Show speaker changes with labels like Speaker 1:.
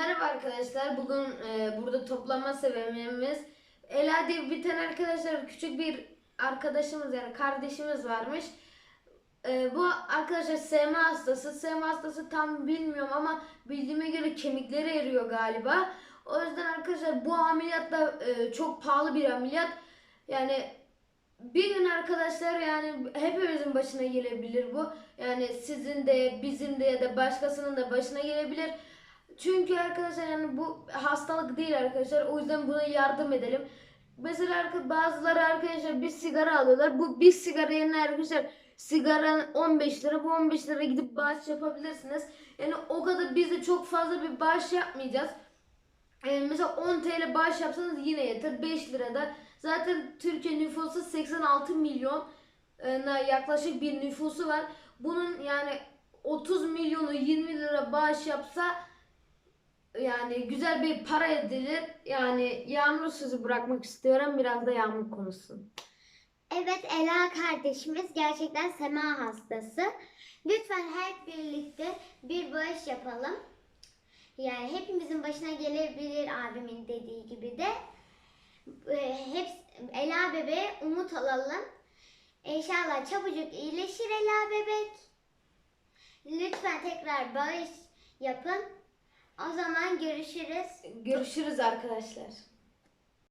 Speaker 1: Merhaba arkadaşlar. Bugün e, burada toplama sebebimiz Ela diye bir tane arkadaşlar küçük bir arkadaşımız yani kardeşimiz varmış. E, bu arkadaşlar SM hastası. SM hastası tam bilmiyorum ama bildiğime göre kemikleri eriyor galiba. O yüzden arkadaşlar bu ameliyat da e, çok pahalı bir ameliyat. Yani bir gün arkadaşlar yani hepimizin başına gelebilir bu. Yani sizin de bizim de ya da başkasının da başına gelebilir. Çünkü arkadaşlar yani bu hastalık değil arkadaşlar. O yüzden buna yardım edelim. Mesela bazıları arkadaşlar bir sigara alıyorlar. Bu bir sigara yerine arkadaşlar sigara 15 lira. Bu 15 lira gidip bağış yapabilirsiniz. Yani o kadar biz de çok fazla bir bağış yapmayacağız. Ee, mesela 10 TL bağış yapsanız yine yeter. 5 lirada. Zaten Türkiye nüfusu 86 milyon e, yaklaşık bir nüfusu var. Bunun yani 30 milyonu 20 lira bağış yapsa yani güzel bir para edilir. Yani Yağmur sözü bırakmak istiyorum. Biraz da Yağmur konuşsun.
Speaker 2: Evet Ela kardeşimiz gerçekten sema hastası. Lütfen hep birlikte bir bağış yapalım. Yani hepimizin başına gelebilir abimin dediği gibi de. Ee, Hep Ela bebeğe umut alalım. İnşallah çabucak iyileşir Ela bebek. Lütfen tekrar bağış yapın. O zaman görüşürüz.
Speaker 1: Görüşürüz arkadaşlar.